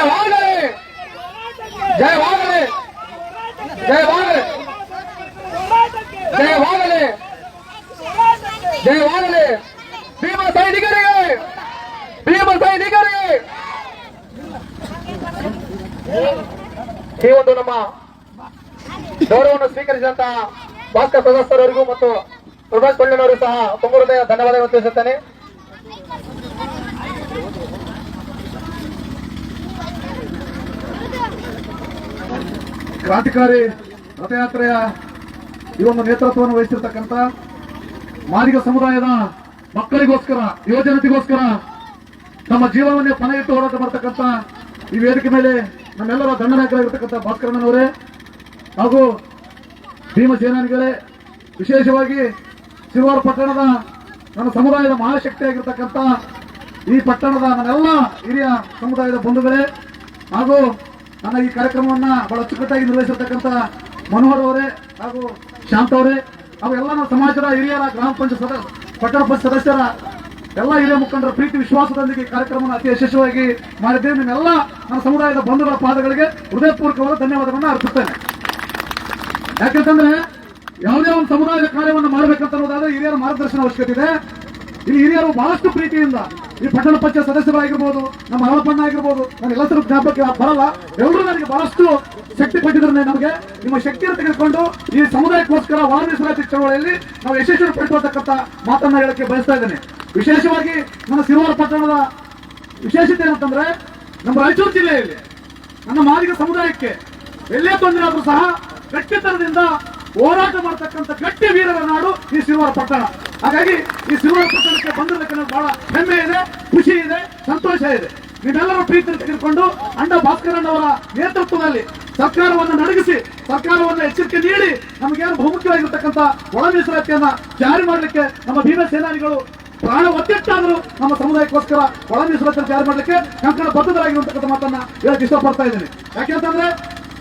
ಜಯ ವಾಗರೆ ಜಯ ವಾಗರೆ ಜಯ ವಾಗರೆ ಜಯ ವಾಗಲೆ ಜಯ ವಾಗಲೆ ಭೀಮ ಸೈನಿಕರಿಗೆ ಭೀಮ ಸೈನಿಕರಿಗೆ ಈ ಒಂದು ನಮ್ಮ ಗೌರವವನ್ನು ಸ್ವೀಕರಿಸಿದಂತಹ ಭಾಸ್ಕರ್ ಸದಸ್ಯರವರಿಗೂ ಮತ್ತು ಪ್ರಭಾಸ್ ಕೊಳ್ಳನವರು ಸಹ ತುಂಬ ಹೃದಯ ಧನ್ಯವಾದಗಳನ್ನು ತಿಳಿಸುತ್ತೇನೆ. ಕ್ರಾಂತಿಕಾರಿ ರಥಯಾತ್ರೆಯ ಈ ಒಂದು ನೇತೃತ್ವವನ್ನು ವಹಿಸಿರ್ತಕ್ಕಂಥ ಮಾದಿಗ ಸಮುದಾಯದ ಮಕ್ಕಳಿಗೋಸ್ಕರ ಯುವಜನತೆಗೋಸ್ಕರ ನಮ್ಮ ಜೀವನವನ್ನೇ ಪಣ ಇಟ್ಟು ಹೋರಾಟ ಮಾಡ್ತಕ್ಕಂಥ ಈ ವೇದಿಕೆ ಮೇಲೆ ನಮ್ಮೆಲ್ಲರ ದಂಡನಾಯಕರಾಗಿರ್ತಕ್ಕಂಥ ಭಾಸ್ಕರಣ್ಣನವರೇ ಹಾಗೂ ಭೀಮಸೇನಾನಿಗಳೇ ವಿಶೇಷವಾಗಿ ಶಿರುವಾರ ಪಟ್ಟಣದ ನನ್ನ ಸಮುದಾಯದ ಮಹಾಶಕ್ತಿಯಾಗಿರ್ತಕ್ಕಂಥ ಈ ಪಟ್ಟಣದ ನನ್ನೆಲ್ಲ ಹಿರಿಯ ಸಮುದಾಯದ ಬಂಧುಗಳೇ ಹಾಗೂ ನನ್ನ ಈ ಕಾರ್ಯಕ್ರಮವನ್ನ ಬಹಳ ಅಚ್ಚುಕಟ್ಟಾಗಿ ನಿರ್ವಹಿಸಿರ್ತಕ್ಕಂಥ ಮನೋಹರ್ ಅವರೇ ಹಾಗೂ ಶಾಂತ ಅವರೇ ಹಾಗೂ ಎಲ್ಲ ನಮ್ಮ ಸಮಾಜದ ಹಿರಿಯರ ಗ್ರಾಮ ಪಂಚಾಯತ್ ಸದ, ಪಟ್ಟಣ ಪಂಚಾಯತ್ ಸದಸ್ಯರ ಎಲ್ಲ ಹಿರಿಯ ಮುಖಂಡರ ಪ್ರೀತಿ ವಿಶ್ವಾಸದೊಂದಿಗೆ ಈ ಕಾರ್ಯಕ್ರಮವನ್ನು ಅತಿ ಯಶಸ್ವಿಯಾಗಿ ಮಾಡಿದ್ದೇನೆ ನಿಮ್ಮೆಲ್ಲ ನಮ್ಮ ಸಮುದಾಯದ ಬಂಧುಗಳ ಪಾದಗಳಿಗೆ ಹೃದಯಪೂರ್ವಕವಾದ ಧನ್ಯವಾದಗಳನ್ನು ಅರ್ಪಿಸ್ತೇನೆ ಯಾಕಂತಂದ್ರೆ ಯಾವುದೇ ಒಂದು ಸಮುದಾಯದ ಕಾರ್ಯವನ್ನು ಮಾಡಬೇಕಂತ ಅನ್ನೋದಾದ್ರೆ ಹಿರಿಯರ ಮಾರ್ಗದರ್ಶನ ಅವಶ್ಯಕತೆ ಇದೆ. ಇಲ್ಲಿ ಹಿರಿಯರು ಬಹಳಷ್ಟು ಪ್ರೀತಿಯಿಂದ ಈ ಪಟ್ಟಣ ಪಂಚಾಯತ್ ಸದಸ್ಯರಾಗಿರ್ಬೋದು, ನಮ್ಮ ಹಳಪಣ್ಣ ಆಗಿರ್ಬೋದು ನನ್ನ ಎಲ್ಲರೂ ಜ್ಞಾಪಕ ಬರಲ್ಲ. ಎಲ್ಲರೂ ನನಗೆ ಬಹಳಷ್ಟು ಶಕ್ತಿ ಕೊಟ್ಟಿದ್ರೆ ನಮಗೆ. ನಿಮ್ಮ ಶಕ್ತಿಯನ್ನು ತೆಗೆದುಕೊಂಡು ಈ ಸಮುದಾಯಕ್ಕೋಸ್ಕರ ಒಳ ಮೀಸಲಾತಿ ಚಳವಳಿಯಲ್ಲಿ ನಾವು ಯಶಸ್ವಿ ಪಡೆದುಕೊಳ್ತಕ್ಕಂಥ ಮಾತನ್ನ ಹೇಳಕ್ಕೆ ಬಯಸ್ತಾ ಇದ್ದೇನೆ. ವಿಶೇಷವಾಗಿ ನನ್ನ ಸಿರುವಾರ ಪಟ್ಟಣದ ವಿಶೇಷತೆ ಏನಂತಂದ್ರೆ, ನಮ್ಮ ರಾಯಚೂರು ಜಿಲ್ಲೆಯಲ್ಲಿ ನನ್ನ ಮಾದಿಗ ಸಮುದಾಯಕ್ಕೆ ಎಲ್ಲೇ ತೊಂದರೆ ಆದರೂ ಸಹ ಗಟ್ಟಿತನದಿಂದ ಹೋರಾಟ ಮಾಡತಕ್ಕಂಥ ಗಟ್ಟಿ ವೀರರ ನಾಡು ಈ ಸಿರುವಾರ ಪಟ್ಟಣ. ಹಾಗಾಗಿ ಈ ಸಿರುವಾರ ಪಟ್ಟಣಕ್ಕೆ ಬಂದಿರಬೇಕನ್ನೋ ಬಹಳ ಹೆಮ್ಮೆ ಇದೆ, ಖುಷಿ ಇದೆ, ಸಂತೋಷ ಇದೆ. ನೀವೆಲ್ಲರೂ ಪ್ರೀತಿ ತೆಗೆದುಕೊಂಡು ಅಂಡ ಭಾಸ್ಕರಣ್ಣವರ ನೇತೃತ್ವದಲ್ಲಿ ಸರ್ಕಾರವನ್ನು ನಡಗಿಸಿ, ಸರ್ಕಾರವನ್ನು ಎಚ್ಚರಿಕೆ ನೀಡಿ ನಮಗೇನು ಬಹುಮುಖ್ಯವಾಗಿರ್ತಕ್ಕಂಥ ಒಳ ಮೀಸಲಾತಿಯನ್ನ ಜಾರಿ ಮಾಡಲಿಕ್ಕೆ ನಮ್ಮ ಭೀಮ ಸೇನಾನಿಗಳು ಪ್ರಾಣ ಒತ್ತಿಟ್ಟಾದರೂ ನಮ್ಮ ಸಮುದಾಯಕ್ಕೋಸ್ಕರ ಒಳ ಮೀಸಲಾತಿ ಜಾರಿ ಮಾಡಲಿಕ್ಕೆ ಕಂಕಣ ಬದ್ಧರಾಗಿರುವಂತಕ್ಕಂಥ ಮಾತನ್ನ ಹೇಳಕ್ಕೆ ಇಷ್ಟಪಡ್ತಾ ಇದ್ದೀನಿ. ಯಾಕೆಂತಂದ್ರೆ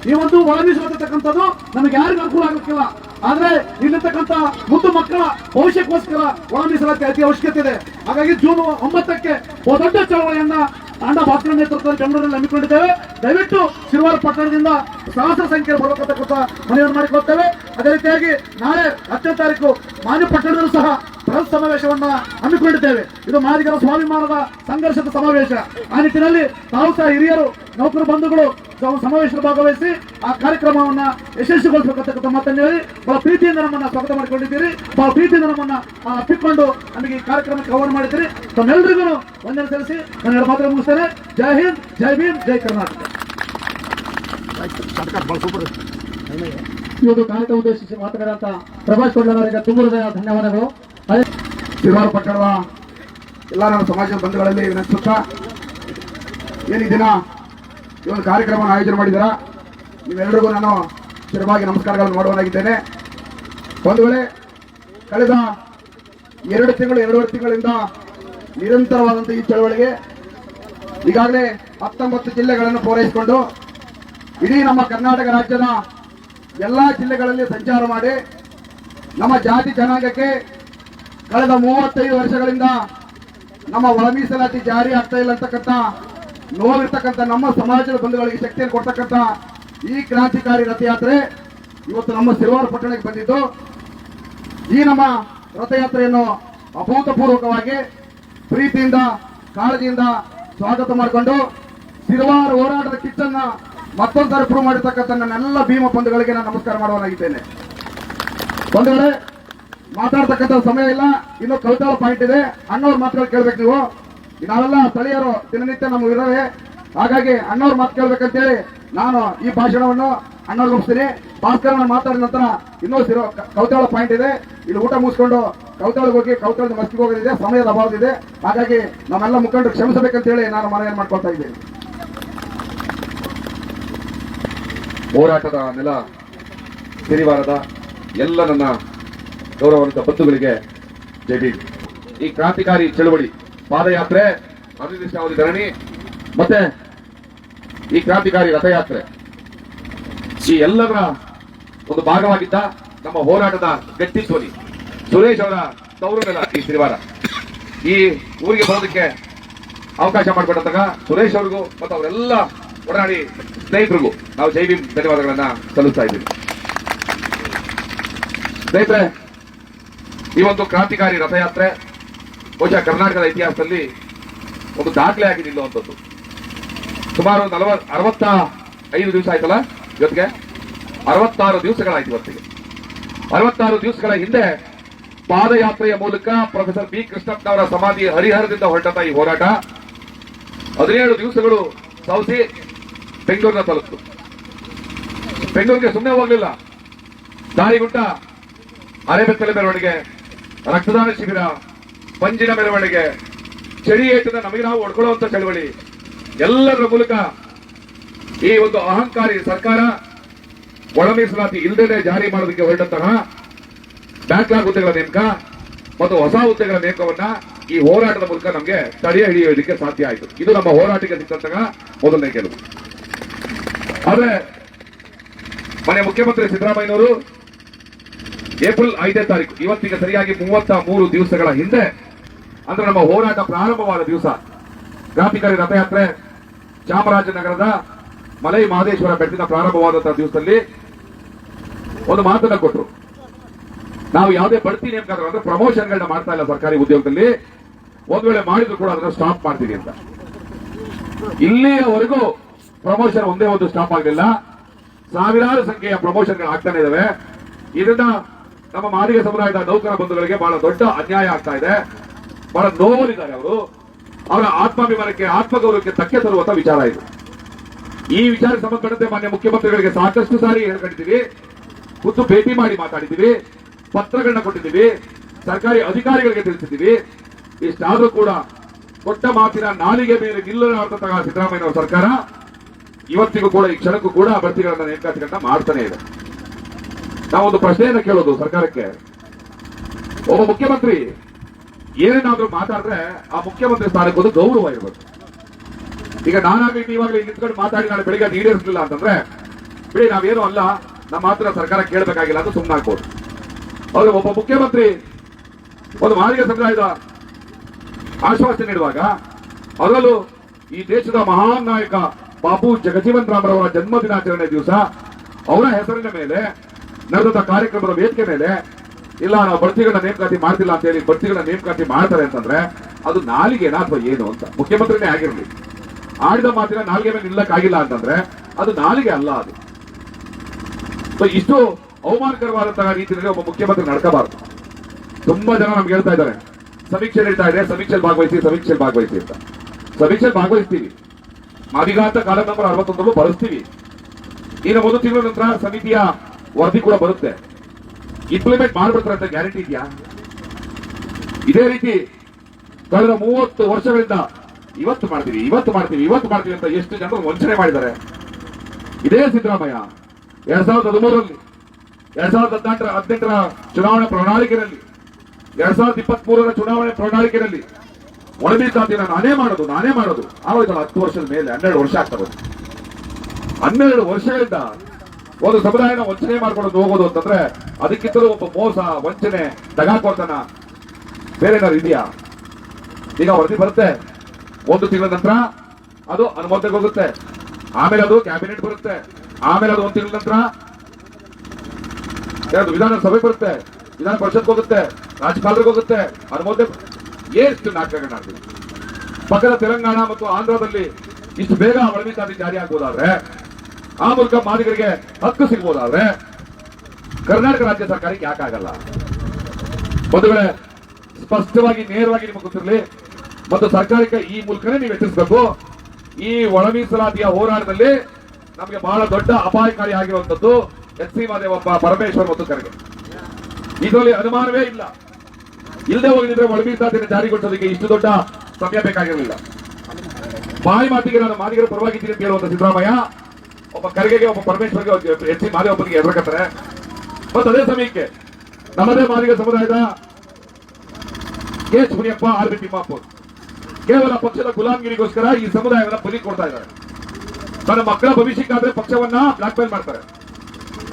ಈ ಒಂದು ಒಳ ಮೀಸಲಾತಿರ್ತಕ್ಕಂಥದ್ದು ನಮಗೆ ಯಾರಿಗೂ ಅನುಕೂಲ ಆಗೋಕ್ಕಿಲ್ಲ. ಆದ್ರೆ ಇಲ್ಲಿರ್ತಕ್ಕಂಥ ಮುದ್ದು ಮಕ್ಕಳ ಭವಿಷ್ಯಕ್ಕೋಸ್ಕರ ಒಳ ಮೀಸಲಾತಿ ಅತಿ ಅವಶ್ಯಕತೆ ಇದೆ. ಹಾಗಾಗಿ ಜೂನ್ ಒಂಬತ್ತಕ್ಕೆ ದೊಡ್ಡ ಚಳವಳಿಯನ್ನ ಅಣ್ಣ ಭಾಸ್ಕರ ನೇತೃತ್ವದಲ್ಲಿ ಬೆಂಗಳೂರಲ್ಲಿ ಹಮ್ಮಿಕೊಂಡಿದ್ದೇವೆ. ದಯವಿಟ್ಟು ಶಿರುವಾರ ಪಟ್ಟಣದಿಂದ ಸಹಸ್ರ ಸಂಖ್ಯೆಯಲ್ಲಿ ಬರಬೇಕಂತಕ್ಕಂಥ ಮನವಿಯನ್ನು ಮಾಡಿಕೊಳ್ತೇವೆ. ಅದೇ ರೀತಿಯಾಗಿ ನಾಳೆ ಹತ್ತನೇ ತಾರೀಕು ಮಾನ್ಯ ಪಟ್ಟಣದಲ್ಲೂ ಸಹ ಬೃಹತ್ ಸಮಾವೇಶವನ್ನ ಹಮ್ಮಿಕೊಂಡಿದ್ದೇವೆ. ಇದು ಮಾದಿಗರ ಸ್ವಾಭಿಮಾನದ ಸಂಘರ್ಷದ ಸಮಾವೇಶ. ಆ ನಿಟ್ಟಿನಲ್ಲಿ ತಾವು ಸಹ ಹಿರಿಯರು ನೌಕರ ಬಂಧುಗಳು ತಾವು ಸಮಾವೇಶದಲ್ಲಿ ಭಾಗವಹಿಸಿ ಆ ಕಾರ್ಯಕ್ರಮವನ್ನ ಯಶಸ್ವಿಗೊಳಿಸಬೇಕಂತಕ್ಕಂಥ ಮಾತನ್ನು ಹೇಳಿ ಬಹಳ ಪ್ರೀತಿಯಿಂದ ನಮ್ಮನ್ನು ಸ್ವಾಗತ ಮಾಡಿಕೊಂಡಿದ್ದೀರಿ. ಬಹಳ ಪ್ರೀತಿಯಿಂದ ನಮ್ಮನ್ನ ಅಪ್ಪಿಕೊಂಡು ನಮಗೆ ಈ ಕಾರ್ಯಕ್ರಮಕ್ಕೆ ಆಹ್ವಾನ ಮಾಡಿದ್ದೀರಿ. ತಮ್ಮೆಲ್ಲರಿಗೂ ಒಂದೇ ತಿಳಿಸಿ ನನ್ನ ಎರಡು ಮಾತ್ರ ಮುಗಿಸ್ತೇನೆ. ಜೈ ಹಿಂದ್ ಜೈ ಭೀಮ್ ಜೈ ಕರ್ನಾಟಕ. ಇವತ್ತು ಕಾರ್ಯಕ್ರಮ ಉದ್ದೇಶಿಸಿ ಮಾತನಾಡಿದಂತ ಪ್ರಭಾಸ್ ಕೊಡ್ಲವರಿಗೆ ತುಂಬ ಧನ್ಯವಾದಗಳು. ಶಿರುವಾರ ಪಟ್ಟಣದ ಎಲ್ಲ ನಮ್ಮ ಸಮಾಜದ ಬಂಧುಗಳಲ್ಲಿ ವಿನಂತಿಸುತ್ತಾ ಏನು ಈ ದಿನ ಈ ಒಂದು ಕಾರ್ಯಕ್ರಮವನ್ನು ಆಯೋಜನೆ ಮಾಡಿದ್ದೀರ? ನೀವೆಲ್ಲರಿಗೂ ನಾನು ಸ್ಥಿರವಾಗಿ ನಮಸ್ಕಾರಗಳನ್ನು ಮಾಡುವನಾಗಿದ್ದೇನೆ. ಒಂದು ವೇಳೆ ಕಳೆದ ಎರಡು ತಿಂಗಳು, ಎರಡೂವರೆ ತಿಂಗಳಿಂದ ನಿರಂತರವಾದಂಥ ಈ ಚಳವಳಿಗೆ ಈಗಾಗಲೇ ಹತ್ತೊಂಬತ್ತು ಜಿಲ್ಲೆಗಳನ್ನು ಪೂರೈಸಿಕೊಂಡು ಇಡೀ ನಮ್ಮ ಕರ್ನಾಟಕ ರಾಜ್ಯದ ಎಲ್ಲ ಜಿಲ್ಲೆಗಳಲ್ಲಿ ಸಂಚಾರ ಮಾಡಿ ನಮ್ಮ ಜಾತಿ ಜನಾಂಗಕ್ಕೆ ಕಳೆದ ಮೂವತ್ತೈದು ವರ್ಷಗಳಿಂದ ನಮ್ಮ ಒಳ ಮೀಸಲಾತಿ ಜಾರಿ ಆಗ್ತಾ ಇಲ್ಲ ಅಂತಕ್ಕಂಥ ನೋವಿರ್ತಕ್ಕಂಥ ನಮ್ಮ ಸಮಾಜದ ಬಂಧುಗಳಿಗೆ ಶಕ್ತಿಯನ್ನು ಕೊಡ್ತಕ್ಕಂಥ ಈ ಕ್ರಾಂತಿಕಾರಿ ರಥಯಾತ್ರೆ ಇವತ್ತು ನಮ್ಮ ಸಿರುವಾರ ಪಟ್ಟಣಕ್ಕೆ ಬಂದಿದ್ದು. ಈ ನಮ್ಮ ರಥಯಾತ್ರೆಯನ್ನು ಅಭೂತಪೂರ್ವಕವಾಗಿ ಪ್ರೀತಿಯಿಂದ, ಕಾಳಜಿಯಿಂದ ಸ್ವಾಗತ ಮಾಡಿಕೊಂಡು ಸಿರುವಾರ ಹೋರಾಟದ ಕಿಚ್ಚನ್ನ ಮತ್ತೊಂದು ಪ್ರೂವ್ ಮಾಡಿರ್ತಕ್ಕಂಥ ನನ್ನೆಲ್ಲ ಭೀಮ ಬಂಧುಗಳಿಗೆ ನಾನು ನಮಸ್ಕಾರ ಮಾಡುವನಾಗಿದ್ದೇನೆ. ಬಂಧುಗಳೇ ಮಾತಾಡ್ತಕ್ಕಂಥ ಸಮಯ ಇಲ್ಲ. ಇನ್ನು ಕವಿತಾಳ ಪಾಯಿಂಟ್ ಇದೆ. ಅಣ್ಣವ್ರ ಮಾತುಗಳು ಕೇಳ್ಬೇಕು ನೀವು. ನಾವೆಲ್ಲ ಸ್ಥಳೀಯರು, ದಿನನಿತ್ಯ ನಮ್ಮ ಇರೋರೆ ಹಾಗಾಗಿ ಅಣ್ಣವ್ರ ಮಾತು ಕೇಳ್ಬೇಕಂತೇಳಿ ನಾನು ಈ ಭಾಷಣವನ್ನು ಅಣ್ಣವ್ರಿಗೆ ಮುಗಿಸ್ತೀನಿ. ಭಾಸ್ಕರ್ ಮಾತಾಡಿದ ನಂತರ ಇನ್ನೂ ಸಿರೋ ಕೌತಾಳ ಪಾಯಿಂಟ್ ಇದೆ. ಇಲ್ಲಿ ಊಟ ಮುಗಿಸ್ಕೊಂಡು ಕವಿತಾಳಿಗೆ ಹೋಗಿ ಕೌತಾಳದ ಮಸ್ತಿಗೆ ಹೋಗೋದಿದೆ. ಸಮಯದ ಅಭಾವದಿದೆ ಹಾಗಾಗಿ ನಮ್ಮೆಲ್ಲ ಮುಖಂಡರು ಕ್ಷಮಿಸಬೇಕಂತೇಳಿ ನಾನು ಮನವಿ ಮಾಡ್ಕೊಳ್ತಾ ಇದ್ದೇನೆ. ಹೋರಾಟದ ನೆಲ, ಸಿರಿವಾರದ ಎಲ್ಲ ನನ್ನ ಗೌರವಾನ್ವಿತ ಬಂಧುಗಳಿಗೆ ಜೈ ಭೀಮ್. ಈ ಕ್ರಾಂತಿಕಾರಿ ಚಳುವಳಿ, ಪಾದಯಾತ್ರೆ, ಅನಿರ್ದಿಷ್ಟಾವಧಿ ಧರಣಿ, ಮತ್ತೆ ಈ ಕ್ರಾಂತಿಕಾರಿ ರಥಯಾತ್ರೆ. ಈ ಎಲ್ಲದರ ಒಂದು ಭಾಗವಾಗಿದ್ದ ನಮ್ಮ ಹೋರಾಟದ ಗಟ್ಟಿ ಧ್ವನಿ. ಸುರೇಶ್ ಅವರ ತವರು ನೆಲ ಈ ಶನಿವಾರ ಈ ಊರಿಗೆ ಬರೋದಕ್ಕೆ ಅವಕಾಶ ಮಾಡಿಕೊಟ್ಟಂತಾಗ ಸುರೇಶ್ ಅವ್ರಿಗೂ ಮತ್ತು ಅವರೆಲ್ಲ ಒಡನಾಡಿ ಸ್ನೇಹಿತರಿಗೂ ನಾವು ಜೈ ಭೀಮ್ ಧನ್ಯವಾದಗಳನ್ನ ಸಲ್ಲಿಸ್ತಾ ಇದ್ದೀವಿ. ಸ್ನೇಹಿತರೆ ಈ ಒಂದು ಕ್ರಾಂತಿಕಾರಿ ರಥಯಾತ್ರೆ ಬಹುಶಃ ಕರ್ನಾಟಕದ ಇತಿಹಾಸದಲ್ಲಿ ಒಂದು ದಾಖಲೆ ಆಗಿ ನಿಲ್ಲುವಂಥದ್ದು ಸುಮಾರು ನಲವ ಅರವತ್ತ ಐದು ದಿವಸ ಆಯ್ತಲ್ಲ ಜೊತೆಗೆ? ಅರವತ್ತಾರು ದಿವಸಗಳಾಯ್ತು ಇವತ್ತಿಗೆ. ಅರವತ್ತಾರು ದಿವಸಗಳ ಹಿಂದೆ ಪಾದಯಾತ್ರೆಯ ಮೂಲಕ ಪ್ರೊಫೆಸರ್ ಬಿ ಕೃಷ್ಣಪ್ಪ ಅವರ ಸಮಾಧಿ ಹರಿಹರದಿಂದ ಹೊರಟಂತ ಈ ಹೋರಾಟ. ಹದಿನೇಳು ದಿವಸಗಳು ಸವಸಿ ಬೆಂಗಳೂರಿನ ತಲುಪಿತು ಬೆಂಗಳೂರಿಗೆ ಸುಮ್ಮನೆ ಹೋಗ್ಲಿಲ್ಲ. ದಾರಿಗುಂಟ ಅರೆಬೆತ್ತಲೆ ಮೆರವಣಿಗೆ ರಕ್ತದಾನ ಶಿಬಿರ ಪಂಜಿನ ಮೆರವಣಿಗೆ ಚಳಿ ಏಟದ ನಮಗೆ ನಾವು ಹೊಡ್ಕೊಳ್ಳುವಂತ ಚಳವಳಿ. ಎಲ್ಲರ ಮೂಲಕ ಈ ಒಂದು ಅಹಂಕಾರಿ ಸರ್ಕಾರ ಒಳ ಮೀಸಲಾತಿ ಇಲ್ಲದೆ ಜಾರಿ ಮಾಡೋದಕ್ಕೆ ಹೊರಟಂತಹ ಬ್ಯಾಕ್ಲಾಗ್ ಹುದ್ದೆಗಳ ನೇಮಕ ಮತ್ತು ಹೊಸ ಹುದ್ದೆಗಳ ನೇಮಕವನ್ನ ಈ ಹೋರಾಟದ ಮೂಲಕ ನಮಗೆ ತಡೆ ಹಿಡಿಯೋದಕ್ಕೆ ಸಾಧ್ಯ ಆಯಿತು. ಇದು ನಮ್ಮ ಹೋರಾಟಕ್ಕೆ ಸಿಕ್ಕಂತಹ ಮೊದಲನೇ ಗೆಲುವು. ಆದ್ರೆ, ಮನೆ ಮುಖ್ಯಮಂತ್ರಿ ಸಿದ್ದರಾಮಯ್ಯನವರು ಏಪ್ರಿಲ್ ಐದನೇ ತಾರೀಕು. ಇವತ್ತಿಗೆ ಸರಿಯಾಗಿ ಮೂವತ್ತ ಮೂರು ದಿವಸಗಳ ಹಿಂದೆ, ಅಂದ್ರೆ ನಮ್ಮ ಹೋರಾಟ ಪ್ರಾರಂಭವಾದ ದಿವಸ ಕ್ರಾಂತಿಕಾರಿ ರಥಯಾತ್ರೆ ಚಾಮರಾಜನಗರದ ಮಲೈ ಮಹದೇಶ್ವರ ಬೆಟ್ಟಿನ ಪ್ರಾರಂಭವಾದಂತಹ ದಿವಸದಲ್ಲಿ ಒಂದು ಮಾತನ್ನ ಕೊಟ್ಟರು ನಾವು ಯಾವುದೇ ಬಡ್ತಿ ಅಂತ ಅಂದ್ರೆ ಪ್ರಮೋಷನ್ಗಳನ್ನ ಮಾಡ್ತಾ ಇಲ್ಲ ಸರ್ಕಾರಿ ಉದ್ಯೋಗದಲ್ಲಿ. ಒಂದ್ ವೇಳೆ ಮಾಡಿದ್ರು ಕೂಡ ಅದನ್ನ ಸ್ಟಾಪ್ ಮಾಡ್ತೀವಿ ಅಂತ. ಇಲ್ಲಿಯವರೆಗೂ ಪ್ರಮೋಷನ್ ಒಂದೇ ಒಂದು ಸ್ಟಾಪ್ ಆಗಲಿಲ್ಲ. ಸಾವಿರಾರು ಸಂಖ್ಯೆಯ ಪ್ರಮೋಷನ್ಗಳು ಆಗ್ತಾನೆ ಇದಾವೆ. ಇದರಿಂದ ನಮ್ಮ ಮಾದಿಗ ಸಮುದಾಯದ ನೌಕರ ಬಂಧುಗಳಿಗೆ ಬಹಳ ದೊಡ್ಡ ಅನ್ಯಾಯ ಆಗ್ತಾ ಇದೆ. ಬಹಳ ನೋವಲ್ಲಿದ್ದಾರೆ ಅವರು. ಅವರ ಆತ್ಮಾಭಿಮಾನಕ್ಕೆ, ಆತ್ಮಗೌರವಕ್ಕೆ ತಕ್ಕೆ ತರುವಂತ ವಿಚಾರ ಇದು. ಈ ವಿಚಾರ ಸಂಬಂಧಪಟ್ಟಂತೆ ಮಾನ್ಯ ಮುಖ್ಯಮಂತ್ರಿಗಳಿಗೆ ಸಾಕಷ್ಟು ಸಾರಿ ಹೇಳ್ಕೊಂಡಿದ್ದೀವಿ. ಖುದ್ದು ಭೇಟಿ ಮಾಡಿ ಮಾತಾಡಿದ್ದೀವಿ. ಪತ್ರಗಳನ್ನ ಕೊಟ್ಟಿದ್ದೀವಿ. ಸರ್ಕಾರಿ ಅಧಿಕಾರಿಗಳಿಗೆ ತಿಳಿಸಿದ್ದೀವಿ. ಇಷ್ಟಾದರೂ ಕೂಡ ಕೊಟ್ಟ ಮಾತಿನ ನಾಲಿಗೆ ಮೇಲೆ ನಿಲ್ಲಲಾರದಂತಹ ಸಿದ್ದರಾಮಯ್ಯ ಸರ್ಕಾರ. ಇವತ್ತಿಗೂ ಕೂಡ, ಈ ಕ್ಷಣಕ್ಕೂ ಕೂಡ ಅಭ್ಯರ್ಥಿಗಳನ್ನ ನೇಮಕಾತಿಗಳನ್ನ ಮಾಡ್ತಾನೆ ಇದೆ. ನಾವೊಂದು ಪ್ರಶ್ನೆಯನ್ನು ಕೇಳೋದು ಸರ್ಕಾರಕ್ಕೆ. ಒಬ್ಬ ಮುಖ್ಯಮಂತ್ರಿ ಏನೇನಾದ್ರೂ ಮಾತಾಡಿದ್ರೆ ಆ ಮುಖ್ಯಮಂತ್ರಿ ಸ್ಥಾನಕ್ಕೆ ಒಂದು ಗೌರವ ಇರಬೇಕು. ಈಗ ನಾನಾಗಿ ನೀವಾಗಲೇ ನಿಂತ್ಕೊಂಡು ಮಾತಾಡಿ ನಾಳೆ ಬೆಳಿಗ್ಗೆ ಈಡೇರಿಸಲಿಲ್ಲ ಅಂತಂದ್ರೆ, ಬಿಡಿ ನಾವೇನು ಅಲ್ಲ ನಮ್ಮ ಮಾತ್ರ ಸರ್ಕಾರ ಕೇಳಬೇಕಾಗಿಲ್ಲ ಅಂತ ಸುಮ್ಮನಾಗ್ಬೋದು ಆದ್ರೆ ಒಬ್ಬ ಮುಖ್ಯಮಂತ್ರಿ ಒಂದು ಮಾದಿಗ ಸಮುದಾಯದ ಆಶ್ವಾಸನೆ ನೀಡುವಾಗ, ಅದರಲ್ಲೂ ಈ ದೇಶದ ಮಹಾನ್ ನಾಯಕ ಬಾಬು ಜಗಜೀವನ್ ರಾಮರವರ ಜನ್ಮ ದಿನಾಚರಣೆ ದಿವಸ ಅವರ ಹೆಸರಿನ ಮೇಲೆ ನಡೆದ ಕಾರ್ಯಕ್ರಮದ ವೇದಿಕೆ ಮೇಲೆ ಇಲ್ಲ, ನಾವು ಬಡ್ತಿಗಳ ನೇಮಕಾತಿ ಮಾಡ್ತಿಲ್ಲ ಅಂತ ಹೇಳಿ ಬಡ್ತಿಗಳ ನೇಮಕಾತಿ ಮಾಡ್ತಾರೆ ಅಂತಂದ್ರೆ ಅದು ನಾಲಿಗೆನಾ ಅಥವಾ ಏನು ಅಂತ. ಮುಖ್ಯಮಂತ್ರಿನೇ ಆಗಿರಲಿ. ಆಡಿದ ಮಾತಿನ ನಾಲ್ಗೆ ಮೇಲೆ ನಿಲ್ಲಕ್ಕಾಗಿಲ್ಲ ಅಂತಂದ್ರೆ ಅದು ನಾಲಿಗೆ ಅಲ್ಲ ಅದು. ಇಷ್ಟು ಅವಮಾನಕರವಾದಂತಹ ರೀತಿಯಲ್ಲಿ ಒಬ್ಬ ಮುಖ್ಯಮಂತ್ರಿ ನಡ್ಕೋಬಾರದು. ತುಂಬಾ ಜನ ನಮ್ಗೆ ಹೇಳ್ತಾ ಇದ್ದಾರೆ, ಸಮೀಕ್ಷೆ ಹೇಳ್ತಾ ಇದೆ, ಸಮೀಕ್ಷೆಯಲ್ಲಿ ಭಾಗವಹಿಸಿ ಸಮೀಕ್ಷೆಯಲ್ಲಿ ಭಾಗವಹಿಸಿ ಅಂತ. ಸಮೀಕ್ಷೆಯಲ್ಲಿ ಭಾಗವಹಿಸ್ತೀವಿ. ಅವಿಘಾತ ಕಾಲ ನಂಬರ್ ಅರವತ್ತೊಂದರಲ್ಲೂ ಬಳಸ್ತೀವಿ. ಇನ್ನು ಒಂದು ತಿಂಗಳ ನಂತರ ಸಮಿತಿಯ ವರದಿ ಕೂಡ ಬರುತ್ತೆ. ಇಂಪ್ಲಿಮೆಂಟ್ ಮಾಡ್ಬಿಡ್ತಾರೆ ಅಂತ ಗ್ಯಾರಂಟಿ ಇದೆಯಾ? ಇದೇ ರೀತಿ ಕಳೆದ ಮೂವತ್ತು ವರ್ಷಗಳಿಂದ ಇವತ್ತು ಮಾಡ್ತೀವಿ ಇವತ್ತು ಮಾಡ್ತೀವಿ ಇವತ್ತು ಮಾಡ್ತೀವಿ ಅಂತ ಎಷ್ಟು ಜನರು ವಂಚನೆ ಮಾಡಿದ್ದಾರೆ. ಇದೇ ಸಿದ್ದರಾಮಯ್ಯ. ಎರಡ್ ಸಾವಿರದ ಹದಿಮೂರರಲ್ಲಿ, ಎರಡ್ ಸಾವಿರದ ಹದಿನೆಂಟರ ಹದಿನೆಂಟರ ಚುನಾವಣೆ ಪ್ರಣಾಳಿಕೆಯಲ್ಲಿ, ಎರಡ್ ಸಾವಿರದ ಇಪ್ಪತ್ತ್ ಮೂರರ ಚುನಾವಣೆ ಪ್ರಣಾಳಿಕೆಯಲ್ಲಿ ಒಳಮೀಸಲಾತಿನ ನಾನೇ ಮಾಡೋದು ನಾನೇ ಮಾಡೋದು. ಆಗೋಯ್ತಲ್ಲ ಹತ್ತು ವರ್ಷದ ಮೇಲೆ, ಹನ್ನೆರಡು ವರ್ಷ ಆಗ್ತಾ ಹನ್ನೆರಡು ವರ್ಷಗಳಿಂದ ಒಂದು ಸಮುದಾಯನ ವಂಚನೆ ಮಾಡ್ಕೊಂಡು ಹೋಗೋದು ಅಂತಂದ್ರೆ ಅದಕ್ಕಿಂತಲೂ ಒಬ್ಬ ಮೋಸ, ವಂಚನೆ ತಗಾಕೋತನ ಬೇರೆ ಏನಾದ್ರು ಇದೆಯಾ? ಈಗ ವರದಿ ಬರುತ್ತೆ. ಒಂದು ತಿಂಗಳ ನಂತರ ಅದು ಅನುಮೋದನೆಗೆ ಹೋಗುತ್ತೆ. ಆಮೇಲೆ ಅದು ಕ್ಯಾಬಿನೆಟ್ ಬರುತ್ತೆ. ಆಮೇಲೆ ಅದು ಒಂದು ತಿಂಗಳ ನಂತರ ಯಾವ್ದು ವಿಧಾನಸಭೆ ಬರುತ್ತೆ. ವಿಧಾನ ಪರಿಷತ್ಗೆ ಹೋಗುತ್ತೆ. ರಾಜ್ಯಪಾಲರಿಗೆ ಹೋಗುತ್ತೆ. ಅನುಮೋದನೆ ಎಷ್ಟು ನಾಟಕಗಳನ್ನ ಪಕ್ಕದ ತೆಲಂಗಾಣ ಮತ್ತು ಆಂಧ್ರದಲ್ಲಿ ಇಷ್ಟು ಬೇಗ ಒಳಮೀಸಲಾತಿ ಜಾರಿ ಆಗ್ಬೋದಾದ್ರೆ ಆ ಮೂಲಕ ಮಾದಿಗರಿಗೆ ಹಕ್ಕು ಸಿಗ್ಬೋದಾದ್ರೆ ಕರ್ನಾಟಕ ರಾಜ್ಯ ಸರ್ಕಾರಕ್ಕೆ ಯಾಕಾಗಲ್ಲ ಬಂಧುಗಳೇ ಸ್ಪಷ್ಟವಾಗಿ, ನೇರವಾಗಿ ನಿಮಗೆ ಗೊತ್ತಿರಲಿ, ಮತ್ತು ಸರ್ಕಾರಕ್ಕೆ ಈ ಮೂಲಕನೇ ನೀವು ಎಚ್ಚರಿಸಬೇಕು, ಈ ಒಳ ಮೀಸಲಾತಿಯ ಹೋರಾಟದಲ್ಲಿ ನಮಗೆ ಬಹಳ ದೊಡ್ಡ ಅಪಾಯಕಾರಿ ಆಗಿರುವಂತದ್ದು ಎಸ್ ಸಿ ಮಾದೇವಪ್ಪ ಪರಮೇಶ್ವರ್ ಮತ್ತು ಕರೆಗೆ ಇದರಲ್ಲಿ ಅನುಮಾನವೇ ಇಲ್ಲ. ಇಲ್ಲದೆ ಹೋಗಿದ್ರೆ ಒಳ ಮೀಸಲಾತಿಯನ್ನು ಜಾರಿಗೊಳಿಸೋದಕ್ಕೆ ಇಷ್ಟು ದೊಡ್ಡ ಸಮಯ ಬೇಕಾಗಿರಲಿಲ್ಲ. ಬಾಯಿ ಮಾತಿಗೆ ನಾನು ಮಾದಿಗರ ಪರವಾಗಿದ್ದೀನಿ ಅಂತ ಹೇಳುವಂತ ಸಿದ್ದರಾಮಯ್ಯ ಒಬ್ಬ ಖರ್ಗೆಗೆ ಒಬ್ಬ ಪರಮೇಶ್ವರ್ಗೆ ಎಚ್ ಸಿ ಮಾದೇವಪ್ಪನಿಗೆ ಎದುರುಕತ್ತಾರೆ. ಮತ್ತು ಅದೇ ಸಮಯಕ್ಕೆ ನಮ್ಮದೇ ಮಾದಿಗ ಸಮುದಾಯದ K Muniyappa, R B Timmapur. ಕೇವಲ ಪಕ್ಷದ ಗುಲಾಮಗಿರಿಗೋಸ್ಕರ ಈ ಸಮುದಾಯವನ್ನ ಬಲಿ ಕೊಡ್ತಾ ಇದ್ದಾರೆ. ತನ್ನ ಮಕ್ಕಳ ಭವಿಷ್ಯಕ್ಕಾದ್ರೆ ಪಕ್ಷವನ್ನ ಬ್ಲಾಕ್ ಮೇಲ್ ಮಾಡ್ತಾರೆ.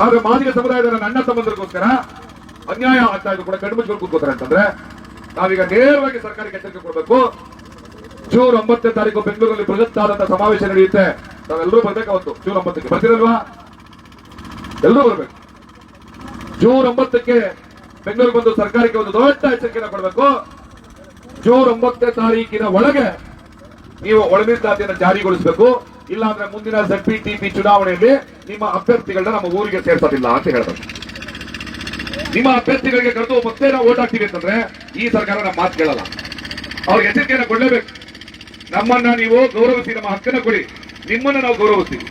ಆದ್ರೆ ಮಾದಿಗ ಸಮುದಾಯದ ನನ್ನ ತಮ್ಮಂದರಿಗೋಸ್ಕರ ಅನ್ಯಾಯ ಆಗ್ತಾ ಇದ್ರು ಕೂಡ ಕಣ್ಮುಚ್ಕೊಂಡು ಕೂತ್ಕೋತಾರೆ ಅಂತಂದ್ರೆ, ನಾವೀಗ ನೇರವಾಗಿ ಸರ್ಕಾರಕ್ಕೆ ಎಚ್ಚರಿಕೆ ಕೊಡಬೇಕು. ಜೂನ್ ಒಂಬತ್ತನೇ ತಾರೀಕು ಬೆಂಗಳೂರಲ್ಲಿ ಬೃಹತ್ ಆದಂತಹ ಸಮಾವೇಶ ನಡೆಯುತ್ತೆ. ನಾವೆಲ್ಲರೂ ಬರ್ಬೇಕು ಅವತ್ತು, ಜೂನ್ ಒಂಬತ್ತಕ್ಕೆ. ಬರ್ತೀರಲ್ವಾ? ಎಲ್ಲರೂ ಬರ್ಬೇಕು. ಜೂನ್ ಒಂಬತ್ತಕ್ಕೆ ಬೆಂಗಳೂರಿಗೆ ಬಂದು ಸರ್ಕಾರಕ್ಕೆ ಒಂದು ದೊಡ್ಡ ಎಚ್ಚರಿಕೆಯನ್ನು ಕೊಡಬೇಕು. ಜೂನ್ ಒಂಬತ್ತನೇ ತಾರೀಕಿನ ಒಳಗೆ ನೀವು ಒಳಮೀಸಲಾತಿಯನ್ನು ಜಾರಿಗೊಳಿಸಬೇಕು. ಇಲ್ಲಾಂದ್ರೆ ಮುಂದಿನ ಜಡ್ಪಿ ಟಿಪಿ ಚುನಾವಣೆಯಲ್ಲಿ ನಿಮ್ಮ ಅಭ್ಯರ್ಥಿಗಳನ್ನ ನಮ್ಮ ಊರಿಗೆ ಸೇರ್ಸೋದಿಲ್ಲ ಅಂತ ಹೇಳಬೇಕು. ನಿಮ್ಮ ಅಭ್ಯರ್ಥಿಗಳಿಗೆ ಕರೆದು ಮತ್ತೆ ನಾವು ಓಟ್ ಹಾಕ್ತೀವಿ ಅಂತಂದ್ರೆ ಈ ಸರ್ಕಾರ ನಮ್ಮ ಮಾತು ಕೇಳಲ್ಲ. ಅವ್ರಿಗೆ ಎಚ್ಚರಿಕೆಯನ್ನು ಕೊಡಲೇಬೇಕು. ನಮ್ಮನ್ನ ನೀವು ಗೌರವಿಸಿ, ನಮ್ಮ ಹಕ್ಕನ್ನು ಕೊಡಿ. ನಿಮ್ಮನ್ನ ನಾವು ಗೌರವಿಸ್ತೀವಿ.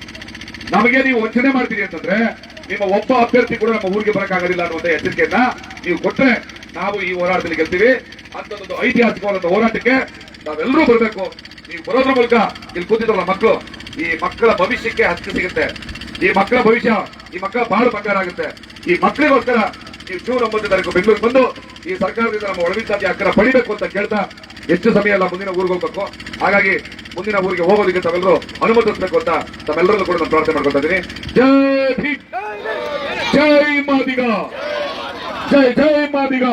ನಮಗೆ ನೀವು ವಂಚನೆ ಮಾಡ್ತೀರಿ ಅಂತಂದ್ರೆ, ನಿಮ್ಮ ಒಬ್ಬ ಅಭ್ಯರ್ಥಿ ಕೂಡ ನಮ್ಮ ಊರಿಗೆ ಬರಕ್ಕಾಗೋದಿಲ್ಲ ಅನ್ನುವಂತ ಎಚ್ಚರಿಕೆಯನ್ನ ನೀವು ಕೊಟ್ಟರೆ ನಾವು ಈ ಹೋರಾಟದಲ್ಲಿ ಗೆಲ್ತೀವಿ. ಅಂತದೊಂದು ಐತಿಹಾಸಿಕವಾದಂತಹ ಹೋರಾಟಕ್ಕೆ ನಾವೆಲ್ಲರೂ ಬರಬೇಕು. ನೀವು ಬರೋದ್ರ ಮೂಲಕ ಇಲ್ಲಿ ಕೂತಿದ್ರಲ್ಲ ಮಕ್ಕಳು, ಈ ಮಕ್ಕಳ ಭವಿಷ್ಯಕ್ಕೆ ಹಕ್ಕು ಸಿಗುತ್ತೆ. ಈ ಮಕ್ಕಳ ಭವಿಷ್ಯ, ಈ ಮಕ್ಕಳ ಬಹಳ ಬಂಗಾರ ಆಗುತ್ತೆ. ಈ ಮಕ್ಕಳಿಗೋಸ್ಕರ ನೀವು ಜೂನ್ ಒಂಬತ್ತು ತಾರೀಕು ಬೆಂಗಳೂರಿಗೆ ಬಂದು ಈ ಸರ್ಕಾರದಿಂದ ನಮ್ಮ ಒಳಮೀಸಲಾತಿ ಅಕ್ಕರ ಪಡಿಬೇಕು ಅಂತ ಕೇಳ್ತಾ ಹೆಚ್ಚು ಸಮಯ ಅಲ್ಲ ಮುಂದಿನ ಊರಿಗೆ ಹೋಗ್ಬೇಕು. ಹಾಗಾಗಿ ಮುಂದಿನ ಊರಿಗೆ ಹೋಗೋದಕ್ಕೆ ತಾವೆಲ್ಲರೂ ಅನುಮತಿಸಬೇಕು ಅಂತ ತಮ್ಮೆಲ್ಲರಲ್ಲೂ ಕೂಡ ನಾನು ಪ್ರಾರ್ಥನೆ ಮಾಡ್ಕೊತಾ ಇದ್ದೀನಿ. ಜೈ ಜೈ ಮಾದಿಗ. ಜೈ ಜೈ ಮಾದಿಗ.